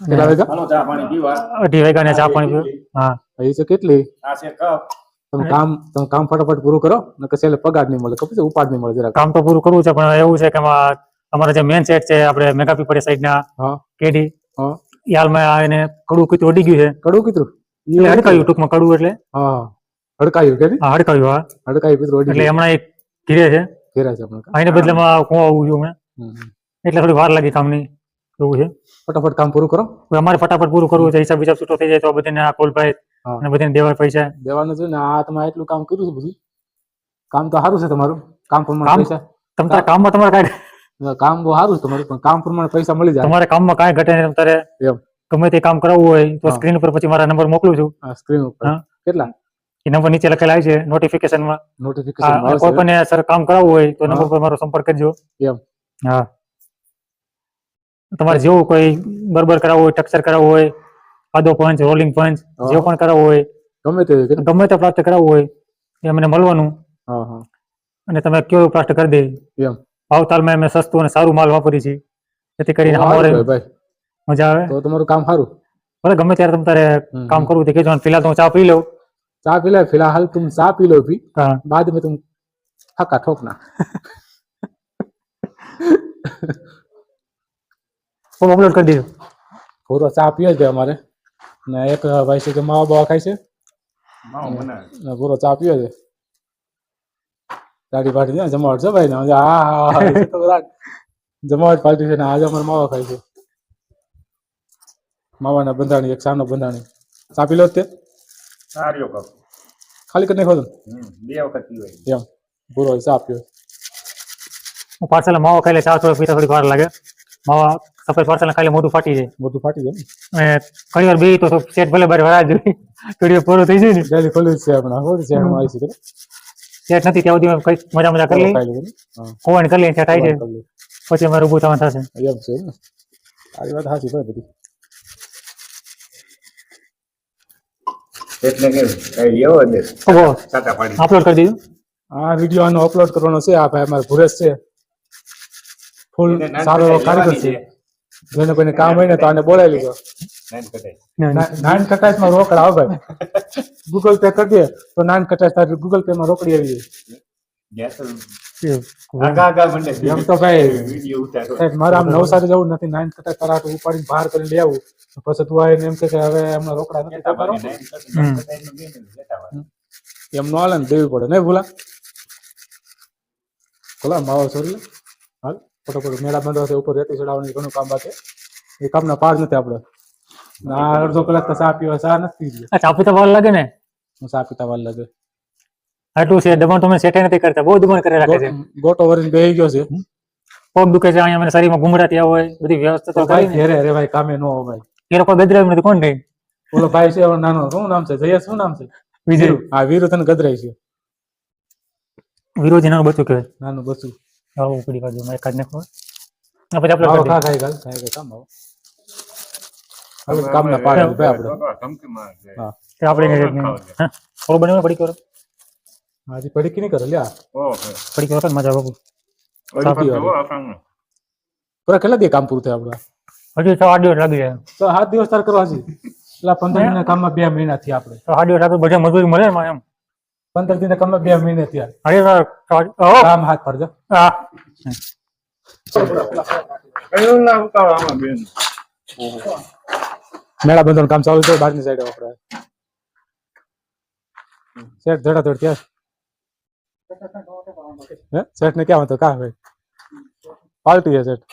કેટલા વાગ્યા હાલો ચા પાણી પીવા અઢી વાગ્યા ને ચા પાણી પીવું હા. એ છે કેટલી? આ છે કપ. તમે કામ તમે કામ ફટાફટ પૂરું કરો ને છેલ્લે પગાર નહીં મળે ખબર છે ઉપાડ નહીં મળે કામ તો પૂરું કરવું છે પણ એવું છે કે અમારા જે મેન સેટ છે આપણે મેગા પીપળી સાઈડ ના કેડી એને કડું કીધું અડી ગયું છે. કડું કીધું એટલે હડકાયું ટૂંકમાં કડું એટલે. હા. હડકાયું કે હા હડકાયું હા. હડકાયું કીધું એટલે હમણાં એક ઘીરે છે. ઘેરા છે આપણે આને બદલામાં હું આવું છું હમણાં. હમ, હમ. એટલે થોડી વાર લાગી કામની. એવું છે? ફટાફટ કામ પૂરું કરો. હવે અમારે ફટાફટ પૂરું કરવું છે હિસાબ હિસાબ છૂટો થઈ જાય તો બધાને આ કોલભાઈ અને બધાને દેવાય પૈસા. દેવાનું છે ને આ તમે એટલું કામ કર્યું છે બધું? કામ તો સારું છે તમારું. કામ પ્રમાણે? પૈસા. તમે તારા કામમાં તમારે કાંઈ કામ બહુ સારું છે તમારું પણ કામ પ્રમાણે પૈસા મળી જાય. તમારે કામમાં કાંઈ ઘટે નહીં તમારે. ગમે તે કામ કરાવવું હોય તો સ્ક્રીન ઉપર પછી મારા નંબર મોકલું છું. સ્ક્રીન ઉપર. કેટલા? એ નંબર નીચે લખેલા આવી છે નોટિફિકેશનમાં નોટિફિકેશન કોઈ પણ સર કામ કરાવવું હોય તો નંબર પર મારો સંપર્ક કરજો. એમ. હા. તમારે જેવું કોઈ બરબર કરાવવું હોય ટક્ચર કરાવવું હોય પાદો પંચ રોલિંગ પંચ જે પણ કરાવવું હોય ગમે તે ગમે તે પ્રાપ્ત કરાવવું હોય એ અમને મળવાનું. અને તમે કયો પ્રાપ્ત કરી દે. ભાવતાલમાં અમે સસ્તું અને સારું માલ વાપરી છે. જેથી કરીને અમારે મજા આવે. તો તમારું કામ સારું. ભલે ગમે ત્યારે તમે તારે કામ કરવું તે કહેજો ફિલહાલ તો ચા પી લો ચા પી લે ફિલહાલ તું ચા પી લો ભી. બાદ મેં તું ફાકા ઠોકના. હું અપલોડ કરી દીધું. પૂરો ચા પીએ છે અમારે. ને એક ભાઈ છે કે માવા બાવા ખાય છે. માવો પૂરો ચા પીએ છે. દાઢી પાટી છે જમાવટ છે ભાઈ ને. હા હા. જમાવટ પાટી છે ને આજે અમારે માવા ખાય છે. માવાના બંધાણી એક સાનો બંધાણી. ચા પી લો જ તે? સારી કપ ખાલી કરી. હમ, બે વખત પીવાય. એમ. પૂરો ચા પીવો પાછળ માવો ખાઈ લે ચા થોડો પીતા થોડી વાર લાગે. માવા સફેદ પાર્સલ ખાલી મોઢું ફાટી જાય. મોઢું ફાટી જાય ને? ઘણી વાર બે તો સેટ ભલે બાર વરા જોઈએ ઘડી પૂરો થઈ જાય ને. ખાલી ખોલ્યું છે હમણાં. ખોલ છે હમણાં આવી છે સેટ નથી ત્યાં સુધી કઈ મજા મજા કરી લઈ હોવાની કરી લઈ સેટ આવી જાય. પછી અમારે ઊભું થવાનું થશે. એમ છે ને? વાત સાચી ભાઈ બધી. એટલે કે એવો દે ઓહો. સાટા પાડી. અપલોડ કરી દીધું? આ વીડિયો આનો અપલોડ કરવાનો છે. આ ભાઈ અમારે ભુરેશ છે. ફૂલ સારો કારીગર છે. જેને કોઈને કામ હોય ને તો આને બોલાવી લીધો. નાન કટાઈ. ના- નાન કટાશમાં રોકડા આવે ભાઈ. ગૂગલ પે કરી દે તો નાન કટાશ તારી ગૂગલ પે માં રોકડી આવી જાય. ગેસ આગા આગા મંડે. એમ તો ભાઈ વીડિયો ઉતારો. સાહેબ, મારે આમ નવસારી જવું નથી નાન કટાશ તારા ઉપાડીને બહાર કરીને લઈ આવું. પછી તું આવીને એમ કે કે હવે એમના રોકડા નથી તમારો. એમ નો હાલે ને દેવી પડે નહીં ભૂલા? ભૂલા માવો છોરી હાલ. ફટોફટ મેળા બંધ ઉપર રેતી ચડાવવાનું ઘણું કામ બાકી. એ કામના પાર નથી આપણે ના અડધો કલાક તો સા પીવા સા નથી પી આ ચાપી વાર લાગે ને? સા પીતા વાર લાગે. આટલું છે દબાણ તમે સેટે નથી કરતા બહુ દબાણ કરે રાખે છે. ગોટો વરીને બેહી ગયો છે. પગ દુખે છે અહીંયા મને શરીરમાં ઘુમડા થયા હોય બધી વ્યવસ્થા તો ભાઈ ઘેરે અરે ભાઈ કામે નો હોય ભાઈ. એ લોકો ગજરાવી નથી કોણ કઈ ઓલો ભાઈ છે નાનો. શું નામ છે? જય શું નામ છે? વિજય. હા વીરુ તને ગધરાય છે. વિરોધી નાનું બચું કહેવાય. નાનું બસું આવું ઉપડી કાઢ નાખો આ પછી આપણે આવો કરી ખા ખાઈ ગાલ ખાઈ ગાલ કામ આવો હવે કામ ના પાડે ભાઈ આપણે તો ધમકી માર છે. હા દઈએ. આપણે ને થોડું બનાવ્યું પડી કરો હાજી પડી કે નહીં કરે લ્યા ઓહો. પડી કરો મજા બાબુ ઓલી સાપી વખત વાળી. પૂરા કેટલા દે કામ પૂરું થાય આપડે હજી છ આઠ દિવસ લાગી જાય તો સાત દિવસ તાર કરવા હજી એટલે પંદર મહિના કામમાં બે મહિના થી આપણે તો આઠ દિવસ લાગે બધા મજૂરી મળે એમ પંદર દિનના કામમાં બે મહિને થયા. અરે વાર, છ આઠ- ઓહો! કામ હાથ ફરજો આ કયું ના ઉતારો આમાં બેન મેળા બંધવાનું કામ ચાલુ છે બહારની સાઈડે આપણે. શેઠ ધડા ધડ ક્યાં હે? શેઠ ને ક્યાં હતો કા ભાઈ? પાર્ટી છે શેઠ.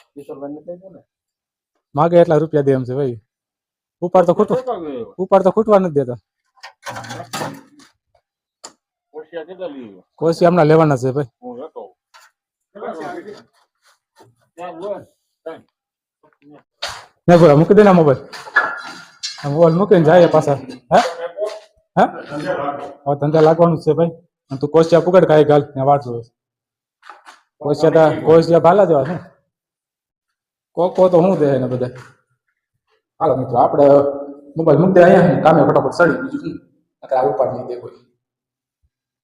માગે એટલા રૂપિયા દે એમ છે ભાઈ. ઉપર તો ખૂટું ઉપર તો ખૂટવા નથી દેતા. ઓશિયા કેટલા લીધો? કોશી હમણાં લેવાના છે ભાઈ. હું હતો. ને બોલા મૂકી દે ને મોબાઈલ મોબાઈલ મૂકીને જાય પાછા. હે? હે? હવે ધંધા લાગવાનું છે ભાઈ. અને તું કોશિયા પુગડ ખાઈ ગાલ ને વાટ જોવે કોશિયા તા કોશિયા ભાલા જેવા કો કોકો તો હું દે ને બધા હાલો મિત્રો આપણે મોબાઈલ મૂકી દે અહીંયા. કામે ફટાફટ સડી. બીજું શું? અત્યારે આ ઉપાડ નહીં દે કોઈ